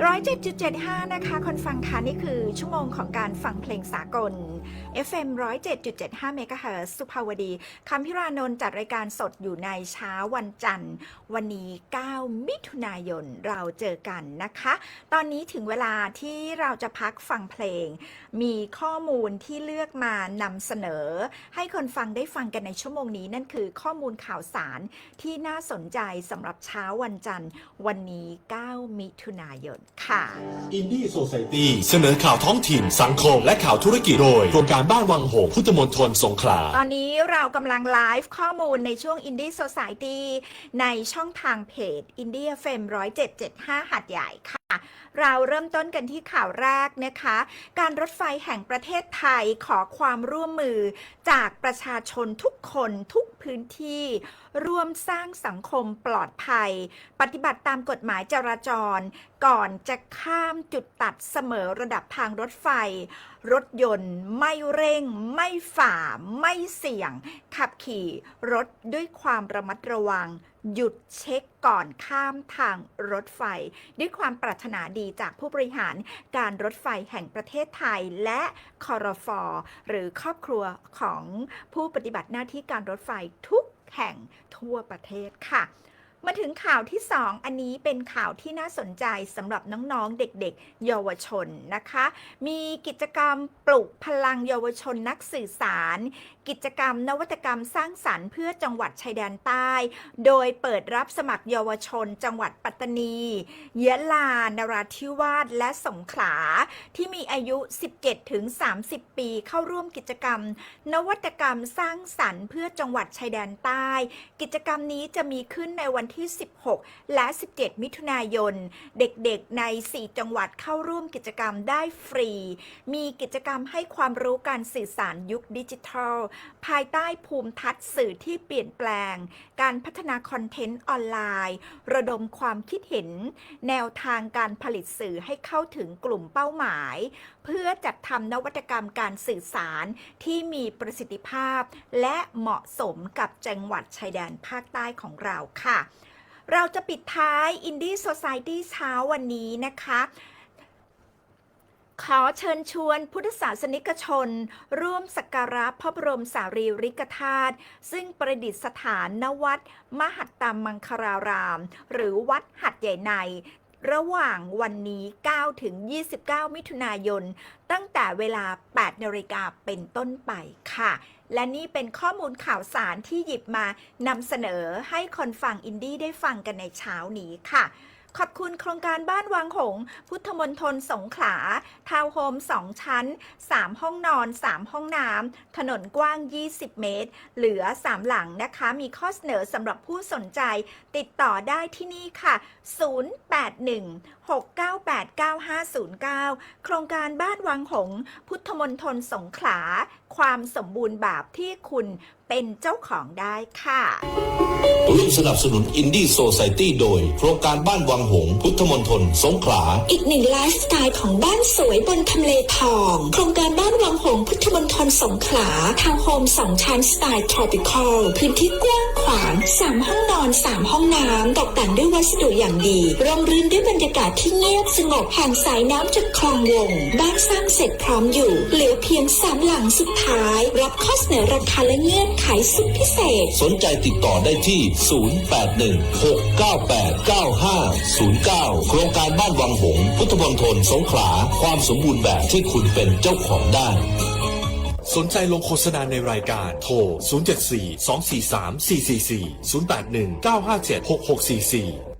107.75 นะคะ คนฟังคะนี่คือชั่วโมงของการฟังเพลงสากล FM 107.75 เมกะเฮิรตซ์สุภาวดีคำพิรานนท์จัดรายการสดอยู่ในเช้าวันจันทร์ วันนี้ 9 มิถุนายนเราเจอกันนะคะ ตอนนี้ถึงเวลาที่เราจะพักฟังเพลง มีข้อมูลที่เลือกมานำเสนอ ให้คนฟังได้ฟังกันในชั่วโมงนี้ นั่นคือข้อมูลข่าวสารที่น่าสนใจสำหรับเช้าวันจันทร์ วันนี้ 9 มิถุนายนค่ะ อินดี้โซซ i ตี้เสนอข่าวท้องถิ่น สังคม และข่าวธุรกิจโดยโครงการบ้านวังหงส์พุทธมณฑลสงขลา ตอนนี้เรากำลังไลฟ์ข้อมูลในช่วง Indie Society ในช่องทางเพจ Indie FM 10775หัดใหญ่ค่ะ เราเริ่มต้นกันที่ข่าวแรกนะคะ การรถไฟแห่งประเทศไทยขอความร่วมมือจากประชาชนทุกคนทุกพื้นที่ร่วมสร้างสังคมปลอดภัย ปฏิบัติตามกฎหมายจราจร ก่อนจะข้ามจุดตัดเสมอระดับทางรถไฟ รถยนต์ไม่เร่ง ไม่ฝ่า ไม่เสี่ยง ขับขี่รถด้วยความระมัดระวัง หยุดเช็คก่อนข้ามทางรถไฟ ด้วยความปรารถนาดีจากผู้บริหารการรถไฟแห่งประเทศไทยและคอรฟอหรือครอบครัวของผู้ปฏิบัติหน้าที่การรถไฟทุกแห่งทั่วประเทศค่ะ มาถึงข่าวที่ 2 อันนี้เป็นข่าวที่น่าสนใจสำหรับน้องๆ เด็กๆ เยาวชนนะคะ มีกิจกรรมปลุกพลังเยาวชนนักสื่อสาร กิจกรรมนวัตกรรมสร้างสรรค์เพื่อจังหวัดชายแดนใต้ โดยเปิดรับสมัครเยาวชน จังหวัดปัตตานี ยะลา นราธิวาส และสงขลา ที่มีอายุ 17-30 ปี เข้าร่วมกิจกรรม นวัตกรรมสร้างสรรค์เพื่อจังหวัดชายแดนใต้ กิจกรรมนี้จะมีขึ้นในวันที่ 16 และ 17 มิถุนายน เด็กๆ ใน 4 จังหวัดเข้าร่วมกิจกรรมได้ฟรี มีกิจกรรมให้ความรู้การสื่อสารยุคดิจิทัล ภายใต้ภูมิทัศน์สื่อที่เปลี่ยนแปลง การพัฒนาคอนเทนต์ออนไลน์ ระดมความคิดเห็น แนวทางการผลิตสื่อให้เข้าถึงกลุ่มเป้าหมาย เพื่อจัดทำนวัตกรรมการสื่อสารที่มีประสิทธิภาพ และเหมาะสมกับจังหวัดชายแดนภาคใต้ของเราค่ะ เราจะปิดท้ายอินดี้โซซายตี้เช้าวันนี้นะคะ ขอเชิญชวนพุทธศาสนิกชน ร่วมสักการะพระบรมสารีริกธาตุซึ่งประดิษฐานณวัด มหัตตามังคาราราม หรือวัดหัดใหญ่ใน ระหว่างวันนี้9ถึง 29 มิถุนายน ตั้งแต่เวลา 8นาฬิกาเป็นต้นไปค่ะ และนี่เป็นข้อมูลข่าวสารที่หยิบมานำเสนอให้คนฟังอินดี้ได้ฟังกันในเช้านี้ค่ะ ขอบคุณโครงการบ้านวังหง พุทธมณฑลสงขลา ทาวน์โฮม 2 ชั้น 3 ห้องนอน 3 ห้องน้ำ ถนนกว้าง 20 เมตร เหลือ 3 หลังนะคะ มีข้อเสนอสำหรับผู้สนใจ ติดต่อได้ที่นี่ค่ะ 081 698 9509 โครงการบ้านวังหง พุทธมณฑลสงขลา ความสมบูรณ์แบบที่คุณ เป็นเจ้าของได้ค่ะร่วมสนับสนุนอินดี้โซซ i ตี้โดย โครงการบ้านวังหงส์พุทธมณฑลสงขลา อีกหนึ่งไลฟ์สไตล์ของบ้านสวยบนทำเลทอง โครงการบ้าน วังหงพุทธมณฑลสงขลาทาวน์โฮมสองชั้นสไตล์ทรอปิคอลพื้นที่กว้างขวางสามห้องนอนสามห้องน้ำตกแต่งด้วยวัสดุอย่างดีร่มรื่นด้วยบรรยากาศที่เงียบสงบห่างสายน้ำจากคลองวง บ้านสร้างเสร็จพร้อมอยู่เหลือเพียงสามหลังสุดท้าย รับข้อเสนอราคาและเงื่อนไขสุดพิเศษ สนใจติดต่อได้ที่ 0816989509 โครงการบ้านวังหง พุทธมณฑลสงขลา ความสมบูรณ์แบบที่คุณเป็นเจ้าของได้สนใจลงโฆษณาในรายการ โทร 074 243 444 081 957 6644